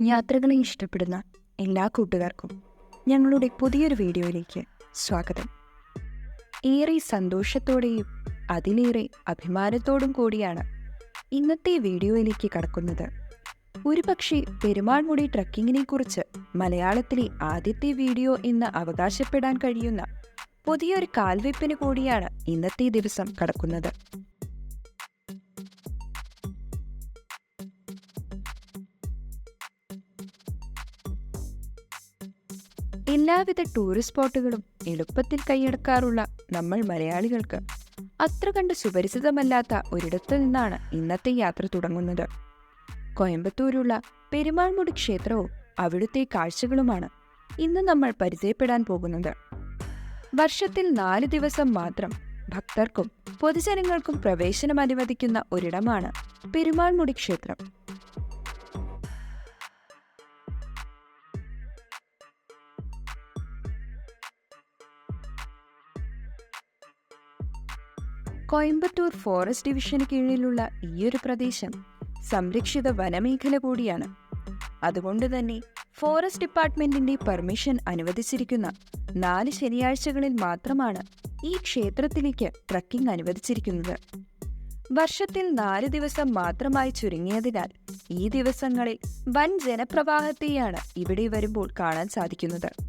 യാത്രകളെ ഇഷ്ടപ്പെടുന്ന എല്ലാ കൂട്ടുകാർക്കും ഞങ്ങളുടെ പുതിയൊരു വീഡിയോയിലേക്ക് സ്വാഗതം. ഏറെ സന്തോഷത്തോടെയും അതിലേറെ അഭിമാനത്തോടും കൂടിയാണ് ഇന്നത്തെ വീഡിയോയിലേക്ക് കടക്കുന്നത് ഒരുപക്ഷെ പെരുമാൾമുടി ട്രക്കിങ്ങിനെ കുറിച്ച് മലയാളത്തിലെ ആദ്യത്തെ വീഡിയോ എന്ന് അവകാശപ്പെടാൻ കഴിയുന്ന പുതിയൊരു കാൽവെപ്പിന് കൂടിയാണ് ഇന്നത്തെ ദിവസം കടക്കുന്നത്. എല്ലാവിധ ടൂറിസ്റ്റ് സ്പോട്ടുകളും എളുപ്പത്തിൽ കൈയടക്കാറുള്ള നമ്മൾ മലയാളികൾക്ക് അത്ര കണ്ട് സുപരിചിതമല്ലാത്ത ഒരിടത്തു നിന്നാണ് ഇന്നത്തെ യാത്ര തുടങ്ങുന്നത്. കോയമ്പത്തൂരുള്ള പെരുമാൾമുടി ക്ഷേത്രവും അവിടുത്തെ കാഴ്ചകളുമാണ് ഇന്ന് നമ്മൾ പരിചയപ്പെടാൻ പോകുന്നത്. വർഷത്തിൽ നാല് ദിവസം മാത്രം ഭക്തർക്കും പൊതുജനങ്ങൾക്കും പ്രവേശനം അനുവദിക്കുന്ന ഒരിടമാണ് പെരുമാൾമുടി ക്ഷേത്രം. കോയമ്പത്തൂർ ഫോറസ്റ്റ് ഡിവിഷന് കീഴിലുള്ള ഈയൊരു പ്രദേശം സംരക്ഷിത വനമേഖല കൂടിയാണ്. അതുകൊണ്ട് തന്നെ ഫോറസ്റ്റ് ഡിപ്പാർട്ട്മെന്റിന്റെ പെർമിഷൻ അനുവദിച്ചിരിക്കുന്ന നാല് ശനിയാഴ്ചകളിൽ മാത്രമാണ് ഈ ക്ഷേത്രത്തിലേക്ക് ട്രക്കിംഗ് അനുവദിച്ചിരിക്കുന്നത്. വർഷത്തിൽ നാല് ദിവസം മാത്രമായി ചുരുങ്ങിയതിനാൽ ഈ ദിവസങ്ങളിൽ വൻ ജനപ്രവാഹത്തെയാണ് ഇവിടെ വരുമ്പോൾ കാണാൻ സാധിക്കുന്നത്.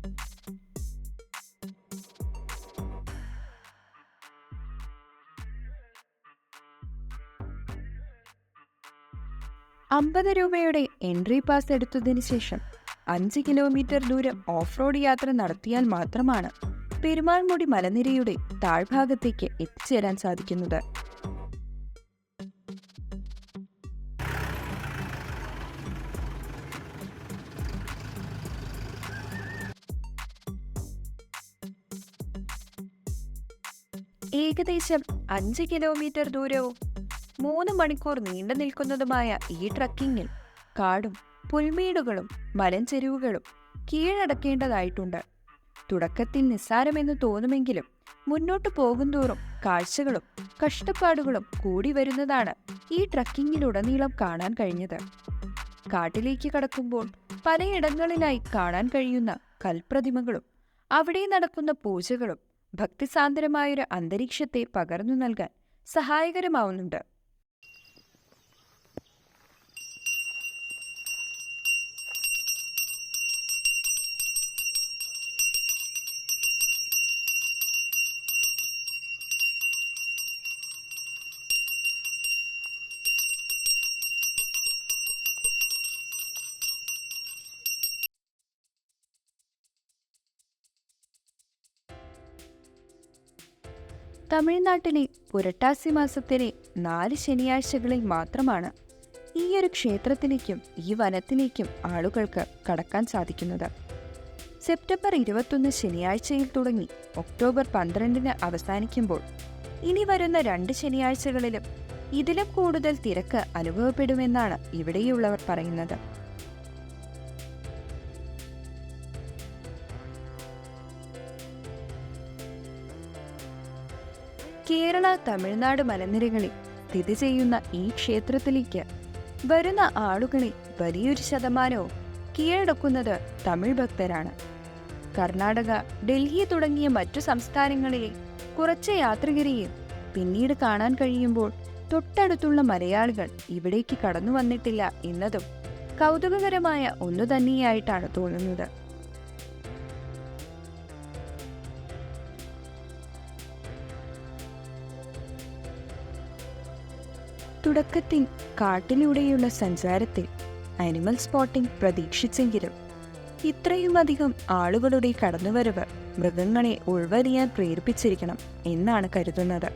അമ്പത് രൂപയുടെ എൻട്രി പാസ് എടുത്തതിന് ശേഷം അഞ്ച് കിലോമീറ്റർ ദൂരം ഓഫ് റോഡ് യാത്ര നടത്തിയാൽ മാത്രമാണ് പെരുമാൾമുടി മലനിരയുടെ താഴ്ഭാഗത്തേക്ക് എത്തിച്ചേരാൻ സാധിക്കുന്നത്. ഏകദേശം അഞ്ച് കിലോമീറ്റർ ദൂരവും മൂന്ന് മണിക്കൂർ നീണ്ടു നിൽക്കുന്നതുമായ ഈ ട്രക്കിങ്ങിൽ കാടും പുൽമേടുകളും മലഞ്ചെരുവുകളും കീഴടക്കേണ്ടതായിട്ടുണ്ട്. തുടക്കത്തിൽ നിസ്സാരമെന്ന് തോന്നുമെങ്കിലും മുന്നോട്ട് പോകുന്തോറും കാഴ്ചകളും കഷ്ടപ്പാടുകളും കൂടി വരുന്നതാണ് ഈ ട്രക്കിങ്ങിലുടനീളം കാണാൻ കഴിഞ്ഞത്. കാട്ടിലേക്ക് കടക്കുമ്പോൾ പലയിടങ്ങളിലായി കാണാൻ കഴിയുന്ന കൽപ്രതിമകളും അവിടെ നടക്കുന്ന പൂജകളും ഭക്തിസാന്ദ്രമായൊരു അന്തരീക്ഷത്തെ പകർന്നു നൽകാൻ സഹായകരമാവുന്നുണ്ട്. തമിഴ്നാട്ടിലെ പുരട്ടാസി മാസത്തിലെ നാല് ശനിയാഴ്ചകളിൽ മാത്രമാണ് ഈ ഒരു ക്ഷേത്രത്തിലേക്കും ഈ വനത്തിലേക്കും ആളുകൾക്ക് കടക്കാൻ സാധിക്കുന്നത്. സെപ്റ്റംബർ ഇരുപത്തൊന്ന് ശനിയാഴ്ചയിൽ തുടങ്ങി ഒക്ടോബർ പന്ത്രണ്ടിന് അവസാനിക്കുമ്പോൾ ഇനി വരുന്ന രണ്ട് ശനിയാഴ്ചകളിലും ഇതിലും കൂടുതൽ തിരക്ക് അനുഭവപ്പെടുമെന്നാണ് ഇവിടെയുള്ളവർ പറയുന്നത്. കേരള തമിഴ്നാട് മലനിരകളിൽ സ്ഥിതി ചെയ്യുന്ന ഈ ക്ഷേത്രത്തിലേക്ക് വരുന്ന ആളുകളിൽ വലിയൊരു ശതമാനവും കീഴടക്കുന്നത് തമിഴ് ഭക്തരാണ്. കർണാടക ഡൽഹി തുടങ്ങിയ മറ്റു സംസ്ഥാനങ്ങളിലെ കുറച്ച് യാത്രികരെയും പിന്നീട് കാണാൻ കഴിയുമ്പോൾ തൊട്ടടുത്തുള്ള മലയാളികൾ ഇവിടേക്ക് കടന്നു വന്നിട്ടില്ല എന്നതും കൗതുകകരമായ ഒന്നു തന്നെയായിട്ടാണ് തോന്നുന്നത്. തുടക്കത്തിൽ കാട്ടിലൂടെയുള്ള സഞ്ചാരത്തിൽ അനിമൽ സ്പോട്ടിംഗ് പ്രതീക്ഷിച്ചെങ്കിലും ഇത്രയുമധികം ആളുകളുടെ കടന്നുവരവ് മൃഗങ്ങളെ ഉൾവലിയാൻ പ്രേരിപ്പിച്ചിരിക്കണം എന്നാണ് കരുതുന്നത്.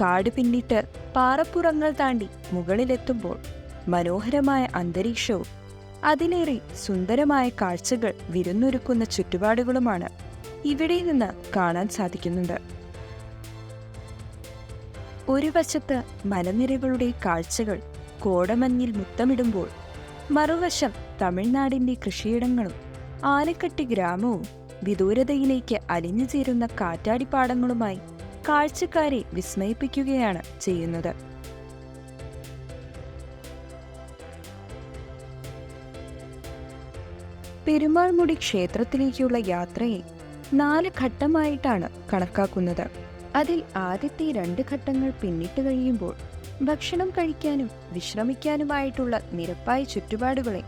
കാട് പിന്നിട്ട് പാറപ്പുറങ്ങൾ താണ്ടി മുകളിലെത്തുമ്പോൾ മനോഹരമായ അന്തരീക്ഷവും അതിലേറെ സുന്ദരമായ കാഴ്ചകൾ വിരുന്നൊരുക്കുന്ന ചുറ്റുപാടുകളുമാണ് ഇവിടെ നിന്ന് കാണാൻ സാധിക്കുന്നുണ്ട്. ഒരു വശത്ത് മലനിരകളുടെ കാഴ്ചകൾ കോടമഞ്ഞിൽ മുത്തമിടുമ്പോൾ മറുവശം തമിഴ്നാടിന്റെ കൃഷിയിടങ്ങളും ആലക്കട്ടി ഗ്രാമവും വിദൂരതയിലേക്ക് അലിഞ്ഞു ചേരുന്ന കാറ്റാടിപ്പാടങ്ങളുമായി കാഴ്ചക്കാരെ വിസ്മയിപ്പിക്കുകയാണ് ചെയ്യുന്നത്. പെരുമാൾമുടി ക്ഷേത്രത്തിലേക്കുള്ള യാത്രയെ നാല് ഘട്ടമായിട്ടാണ് കണക്കാക്കുന്നത്. അതിൽ ആദ്യത്തെ രണ്ട് ഘട്ടങ്ങൾ പിന്നിട്ട് കഴിയുമ്പോൾ ഭക്ഷണം കഴിക്കാനും വിശ്രമിക്കാനുമായിട്ടുള്ള നിരപ്പായ ചുറ്റുപാടുകളെ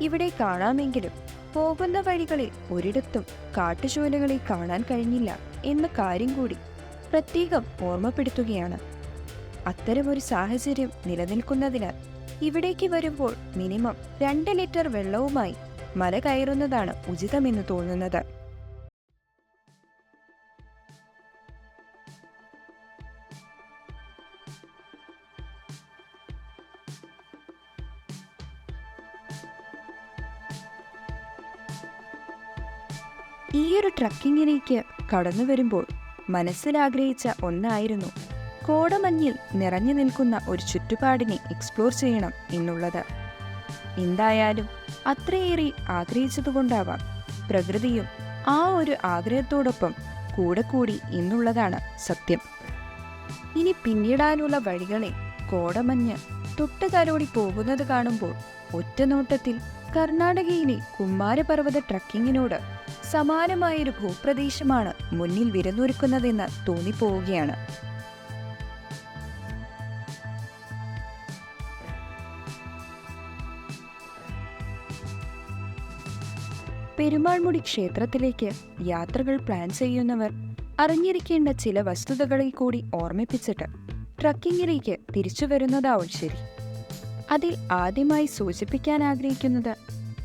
ഇവിടെ കാണാമെങ്കിലും പോകുന്ന വഴികളിൽ ഒരിടത്തും കാട്ടുചോലകളെ കാണാൻ കഴിഞ്ഞില്ല എന്ന കാര്യം കൂടി പ്രത്യേകം ഓർമ്മപ്പെടുത്തുകയാണ്. അത്തരമൊരു സാഹചര്യം നിലനിൽക്കുന്നതിനാൽ ഇവിടേക്ക് വരുമ്പോൾ മിനിമം രണ്ട് ലിറ്റർ വെള്ളവുമായി മല കയറുന്നതാണ് ഉചിതമെന്ന് തോന്നുന്നത്. ഈയൊരു ട്രക്കിങ്ങിലേക്ക് കടന്നു വരുമ്പോൾ മനസ്സിലാഗ്രഹിച്ച ഒന്നായിരുന്നു കോടമഞ്ഞിൽ നിറഞ്ഞു നിൽക്കുന്ന ഒരു ചുറ്റുപാടിനെ എക്സ്പ്ലോർ ചെയ്യണം എന്നുള്ളത്. എന്തായാലും അത്രയേറെ ആഗ്രഹിച്ചതുകൊണ്ടാവാം പ്രകൃതിയും ആ ഒരു ആഗ്രഹത്തോടൊപ്പം കൂടെ കൂടി എന്നുള്ളതാണ് സത്യം. ഇനി പിന്നിടാനുള്ള വഴികളെ കോടമഞ്ഞ് തൊട്ടുതലോടി പോകുന്നത് കാണുമ്പോൾ ഒറ്റനോട്ടത്തിൽ കർണാടകയിലെ കുമാരപർവത ട്രക്കിങ്ങിനോട് സമാനമായൊരു ഭൂപ്രദേശമാണ് മുന്നിൽ വിരന്നൊരുക്കുന്നതെന്ന് തോന്നിപ്പോവുകയാണ്. പെരുമാൾമുടി ക്ഷേത്രത്തിലേക്ക് യാത്രകൾ പ്ലാൻ ചെയ്യുന്നവർ അറിഞ്ഞിരിക്കേണ്ട ചില വസ്തുതകളെ കൂടി ഓർമ്മിപ്പിച്ചിട്ട് ട്രക്കിങ്ങിലേക്ക് തിരിച്ചു വരുന്നതാവും ശരി. അതിൽ ആദ്യമായി സൂചിപ്പിക്കാൻ ആഗ്രഹിക്കുന്നത്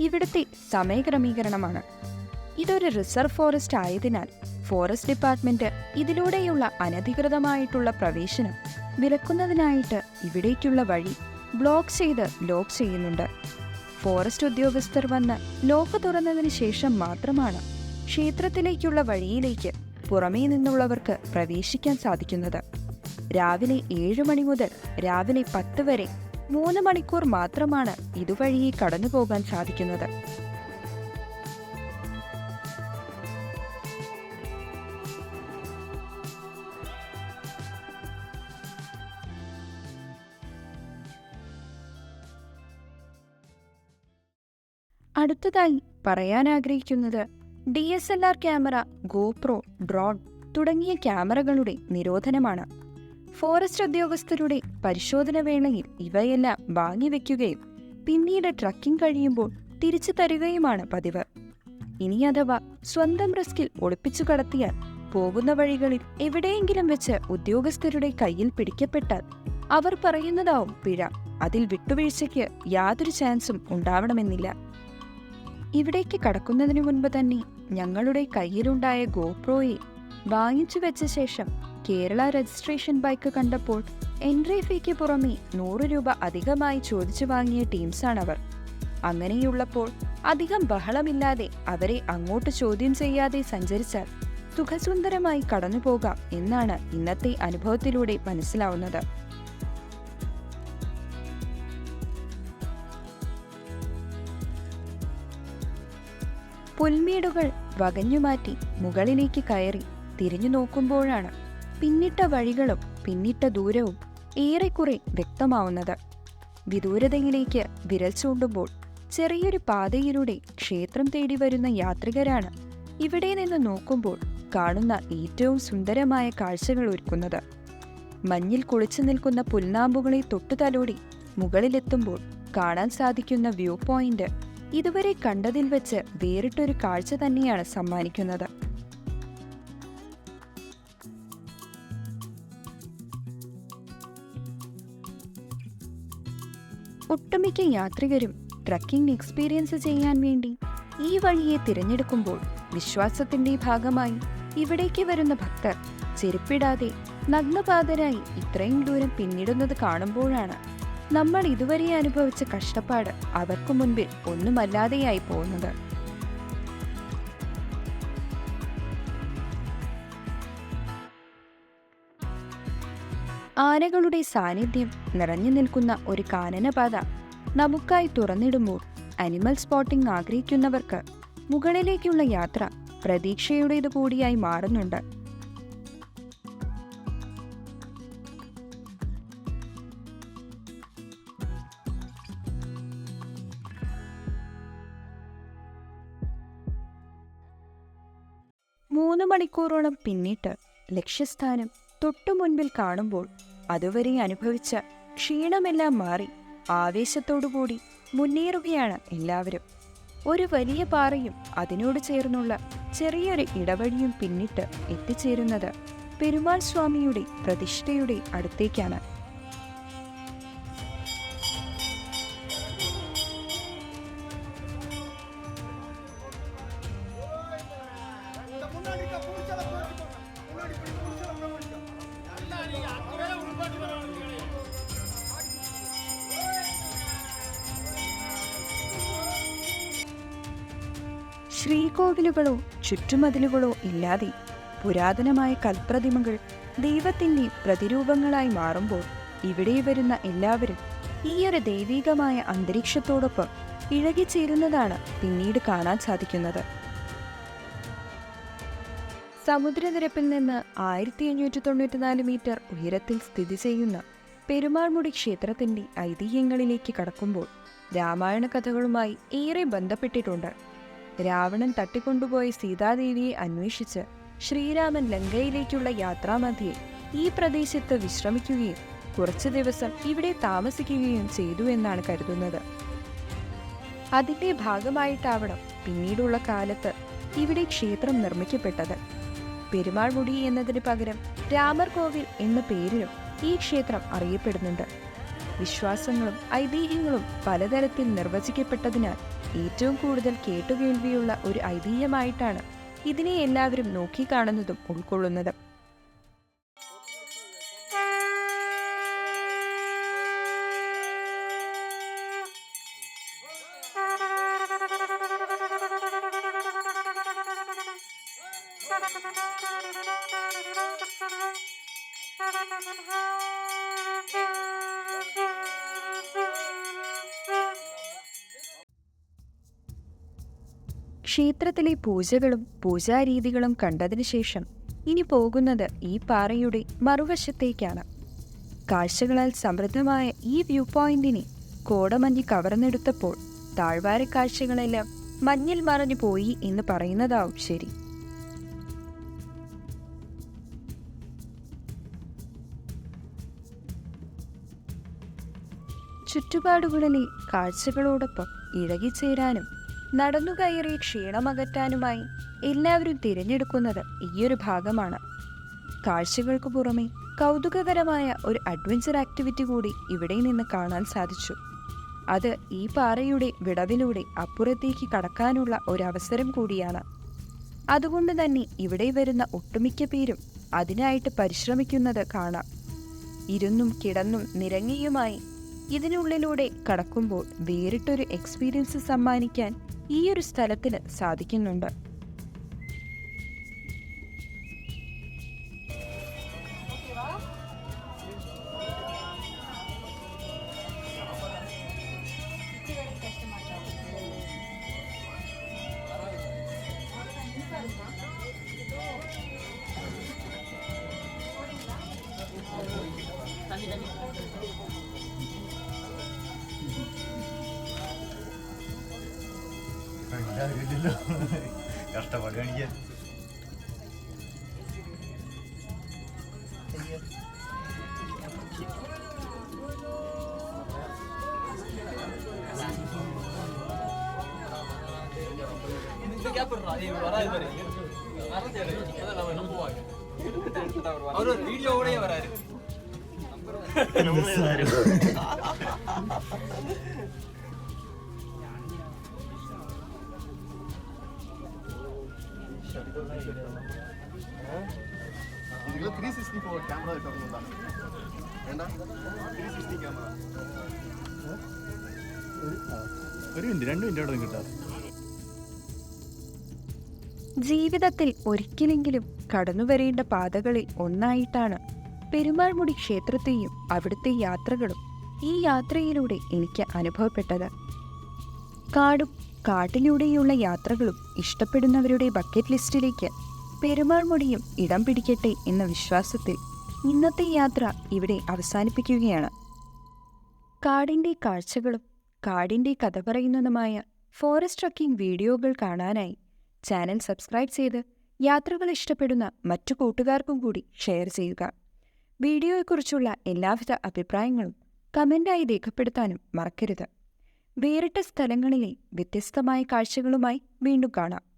ഇവിടുത്തെ സമയക്രമീകരണമാണ്. ഇതൊരു റിസർവ് ഫോറസ്റ്റ് ആയതിനാൽ ഫോറസ്റ്റ് ഡിപ്പാർട്ട്മെന്റ് ഇതിലൂടെയുള്ള അനധികൃതമായിട്ടുള്ള പ്രവേശനം വിലക്കുന്നതിനായിട്ട് ഇവിടേക്കുള്ള വഴി ബ്ലോക്ക് ചെയ്ത് ലോക്ക് ചെയ്യുന്നുണ്ട്. ഫോറസ്റ്റ് ഉദ്യോഗസ്ഥർ വന്ന് ലോക്ക് തുറന്നതിന് ശേഷം മാത്രമാണ് ക്ഷേത്രത്തിലേക്കുള്ള വഴിയിലേക്ക് പുറമേ നിന്നുള്ളവർക്ക് പ്രവേശിക്കാൻ സാധിക്കുന്നത്. രാവിലെ ഏഴ് മണി മുതൽ രാവിലെ പത്ത് വരെ മൂന്ന് മണിക്കൂർ മാത്രമാണ് ഇതുവഴിയെ കടന്നുപോകാൻ സാധിക്കുന്നത്. അടുത്തതായി പറയാൻ ആഗ്രഹിക്കുന്നത് D S L R camera GoPro drone തുടങ്ങിയ ക്യാമറകളുടെ നിരോധനമാണ്. ഫോറസ്റ്റ് ഉദ്യോഗസ്ഥരുടെ പരിശോധന വേളയിൽ ഇവയെല്ലാം വാങ്ങിവെക്കുകയും പിന്നീട് ട്രക്കിംഗ് കഴിയുമ്പോൾ തിരിച്ചു തരികയുമാണ് പതിവ്. ഇനി അഥവാ സ്വന്തം റിസ്കിൽ ഒളിപ്പിച്ചു കടത്തിയാൽ പോകുന്ന വഴികളിൽ എവിടെയെങ്കിലും വെച്ച് ഉദ്യോഗസ്ഥരുടെ കയ്യിൽ പിടിക്കപ്പെട്ടാൽ അവർ പറയുന്നതാവും പിഴ. അതിൽ വിട്ടുവീഴ്ചയ്ക്ക് യാതൊരു ചാൻസും ഉണ്ടാവണമെന്നില്ല. ഇവിടേക്ക് കടക്കുന്നതിനു മുൻപ് തന്നെ ഞങ്ങളുടെ കയ്യിലുണ്ടായ ഗോപ്രോയെ വാങ്ങിച്ചു വെച്ച ശേഷം കേരള രജിസ്ട്രേഷൻ ബൈക്ക് കണ്ടപ്പോൾ എൻട്രി ഫീക്ക് പുറമെ നൂറ് രൂപ അധികമായി ചോദിച്ചു വാങ്ങിയ ടീംസാണവർ. അങ്ങനെയുള്ളപ്പോൾ അധികം ബഹളമില്ലാതെ അവരെ അങ്ങോട്ട് ചോദ്യം ചെയ്യാതെ സഞ്ചരിച്ചാൽ സുഖസുന്ദരമായി കടന്നുപോകാം എന്നാണ് ഇന്നത്തെ അനുഭവത്തിലൂടെ മനസ്സിലാവുന്നത്. പുൽമേടുകൾ വകഞ്ഞുമാറ്റി മുകളിലേക്ക് കയറി തിരിഞ്ഞു നോക്കുമ്പോഴാണ് പിന്നിട്ട വഴികളും പിന്നിട്ട ദൂരവും ഏറെക്കുറെ വ്യക്തമാവുന്നത്. വിദൂരതയിലേക്ക് വിരൽ ചൂണ്ടുമ്പോൾ ചെറിയൊരു പാതയിലൂടെ ക്ഷേത്രം തേടി വരുന്ന യാത്രികരാണ് ഇവിടെ നിന്ന് നോക്കുമ്പോൾ കാണുന്ന ഏറ്റവും സുന്ദരമായ കാഴ്ചകൾ ഒരുക്കുന്നത്. മഞ്ഞിൽ കുളിച്ചു നിൽക്കുന്ന പുൽനാമ്പുകളെ തൊട്ടുതലോടി മുകളിലെത്തുമ്പോൾ കാണാൻ സാധിക്കുന്ന വ്യൂ പോയിന്റ് ഇതുവരെ കണ്ടതിൽ വെച്ച് വേറിട്ടൊരു കാഴ്ച തന്നെയാണ് സമ്മാനിക്കുന്നത്. ഒട്ടുമിക്ക യാത്രികരും ട്രക്കിംഗ് എക്സ്പീരിയൻസ് ചെയ്യാൻ വേണ്ടി ഈ വഴിയെ തിരഞ്ഞെടുക്കുമ്പോൾ വിശ്വാസത്തിന്റെ ഭാഗമായി ഇവിടേക്ക് വരുന്ന ഭക്തർ ചെരുപ്പിടാതെ നഗ്നപാതരായി ഇത്രയും ദൂരം പിന്നിടുന്നത് കാണുമ്പോഴാണ് നമ്മൾ ഇതുവരെ അനുഭവിച്ച കഷ്ടപ്പാട് അവർക്കു മുൻപിൽ ഒന്നുമല്ലാതെയായി പോകുന്നത്. ആനകളുടെ സാന്നിധ്യം നിറഞ്ഞു നിൽക്കുന്ന ഒരു കാനനപാത നമുക്കായി തുറന്നിടുമ്പോൾ അനിമൽ സ്പോട്ടിംഗ് ആഗ്രഹിക്കുന്നവർക്ക് മുകളിലേക്കുള്ള യാത്ര പ്രതീക്ഷയുടേതു കൂടിയായി മാറുന്നുണ്ട്. മൂന്ന് മണിക്കൂറോളം പിന്നിട്ട് ലക്ഷ്യസ്ഥാനം തൊട്ടു മുൻപിൽ കാണുമ്പോൾ അതുവരെ അനുഭവിച്ച ക്ഷീണമെല്ലാം മാറി ആവേശത്തോടുകൂടി മുന്നേറുകയാണ് എല്ലാവരും. ഒരു വലിയ പാറയും അതിനോട് ചേർന്നുള്ള ചെറിയൊരു ഇടവഴിയും പിന്നിട്ട് എത്തിച്ചേരുന്നത് പെരുമാൾ സ്വാമിയുടെ പ്രതിഷ്ഠയുടെ അടുത്തേക്കാണ്. ശ്രീകോവിലുകളോ ചുറ്റുമതിലുകളോ ഇല്ലാതെ പുരാതനമായ കൽപ്രതിമകൾ ദൈവത്തിന്റെ പ്രതിരൂപങ്ങളായി മാറുമ്പോൾ ഇവിടെ വരുന്ന എല്ലാവരും ഈയൊരു ദൈവികമായ അന്തരീക്ഷത്തോടൊപ്പം ഇഴകിച്ചേരുന്നതാണ് പിന്നീട് കാണാൻ സാധിക്കുന്നത്. സമുദ്രനിരപ്പിൽ നിന്ന് ആയിരത്തി അഞ്ഞൂറ്റി തൊണ്ണൂറ്റിനാല് മീറ്റർ ഉയരത്തിൽ സ്ഥിതി ചെയ്യുന്ന പെരുമാൾമുടി ക്ഷേത്രത്തിന്റെ ഐതിഹ്യങ്ങളിലേക്ക് കടക്കുമ്പോൾ രാമായണ കഥകളുമായി ഏറെ ബന്ധപ്പെട്ടിട്ടുണ്ട്. രാവണൻ തട്ടിക്കൊണ്ടുപോയ സീതാദേവിയെ അന്വേഷിച്ച് ശ്രീരാമൻ ലങ്കയിലേക്കുള്ള യാത്രാമധ്യേ ഈ പ്രദേശത്ത് വിശ്രമിക്കുകയും കുറച്ചു ദിവസം ഇവിടെ താമസിക്കുകയും ചെയ്തു എന്നാണ് കരുതുന്നത്. അതിന്റെ ഭാഗമായിട്ടാവണം പിന്നീടുള്ള കാലത്ത് ഇവിടെ ക്ഷേത്രം നിർമ്മിക്കപ്പെട്ടത്. പെരുമാൾമുടി എന്നതിന് പകരം രാമർ കോവിൽ എന്ന പേരിലും ഈ ക്ഷേത്രം അറിയപ്പെടുന്നുണ്ട്. വിശ്വാസങ്ങളും ഐതിഹ്യങ്ങളും പലതരത്തിൽ നിർവചിക്കപ്പെട്ടതിനാൽ ഏറ്റവും കൂടുതൽ കേട്ടുകേൾവിയുള്ള ഒരു ഐതിഹ്യമായിട്ടാണ് ഇതിനെ എല്ലാവരും നോക്കിക്കാണുന്നതും ഉൾക്കൊള്ളുന്നതും. ക്ഷേത്രത്തിലെ പൂജകളും പൂജാരീതികളും കണ്ടതിനു ശേഷം ഇനി പോകുന്നത് ഈ പാറയുടെ മറുവശത്തേക്കാണ്. കാഴ്ചകളാൽ സമൃദ്ധമായ ഈ വ്യൂ പോയിന്റിനെ കോടമഞ്ഞ് കവർന്നെടുത്തപ്പോൾ താഴ്വാര കാഴ്ചകളെല്ലാം മഞ്ഞിൽ മറഞ്ഞു പോയി എന്ന് പറയുന്നതാവും ശരി. ചുറ്റുപാടുകളിലെ കാഴ്ചകളോടൊപ്പം ഇഴകിച്ചേരാനും നടന്നുകയറി ക്ഷീണമകറ്റാനുമായി എല്ലാവരും തിരഞ്ഞെടുക്കുന്നത് ഈയൊരു ഭാഗമാണ്. കാഴ്ചകൾക്ക് പുറമെ കൗതുകകരമായ ഒരു അഡ്വഞ്ചർ ആക്ടിവിറ്റി കൂടി ഇവിടെ നിന്ന് കാണാൻ സാധിച്ചു. അത് ഈ പാറയുടെ വിടവിലൂടെ അപ്പുറത്തേക്ക് കടക്കാനുള്ള ഒരവസരം കൂടിയാണ്. അതുകൊണ്ട് തന്നെ ഇവിടെ വരുന്ന ഒട്ടുമിക്ക പേരും അതിനായിട്ട് പരിശ്രമിക്കുന്നത് കാണാം. ഇരുന്നും കിടന്നും നിരങ്ങിയുമായി ഇതിനുള്ളിലൂടെ കടക്കുമ്പോൾ വേറിട്ടൊരു എക്സ്പീരിയൻസ് സമ്മാനിക്കാൻ ഈ ഒരു സ്ഥലത്തിന് സാധിക്കുന്നുണ്ട്. ഇല്ലല്ലോ കഷ്ടപ്പാട് കാണിക്കാൻ அவரு வீடியோவோடய வராரு ത്രീ സിക്സ്റ്റി ഫോർ ക്യാമറ കിട്ടുന്നതാണ് വേണ്ട. ത്രീ സിക്സ്റ്റി ക്യാമറ ഒരു മിനിറ്റ് രണ്ട് മിനിറ്റ് അവിടെ കിട്ടാം. ജീവിതത്തിൽ ഒരിക്കലെങ്കിലും കടന്നു വരേണ്ട പാതകളിൽ ഒന്നായിട്ടാണ് പെരുമാൾമുടി ക്ഷേത്രത്തെയും അവിടുത്തെ യാത്രകളും ഈ യാത്രയിലൂടെ എനിക്ക് അനുഭവപ്പെട്ടത്. കാടും കാട്ടിലൂടെയുള്ള യാത്രകളും ഇഷ്ടപ്പെടുന്നവരുടെ ബക്കറ്റ് ലിസ്റ്റിലേക്ക് പെരുമാൾമുടിയും ഇടം പിടിക്കട്ടെ എന്ന വിശ്വാസത്തിൽ ഇന്നത്തെ യാത്ര ഇവിടെ അവസാനിപ്പിക്കുകയാണ്. കാടിന്റെ കാഴ്ചകളും കാടിന്റെ കഥ പറയുന്നതുമായ ഫോറസ്റ്റ് ട്രക്കിംഗ് വീഡിയോകൾ കാണാനായി ചാനൽ സബ്സ്ക്രൈബ് ചെയ്ത് യാത്രകൾ ഇഷ്ടപ്പെടുന്ന മറ്റു കൂട്ടുകാർക്കും കൂടി ഷെയർ ചെയ്യുക. വീഡിയോയെക്കുറിച്ചുള്ള എല്ലാവിധ അഭിപ്രായങ്ങളും കമന്റായി രേഖപ്പെടുത്താനും മറക്കരുത്. വേറിട്ട സ്ഥലങ്ങളിലെ വ്യത്യസ്തമായ കാഴ്ചകളുമായി വീണ്ടും കാണാം.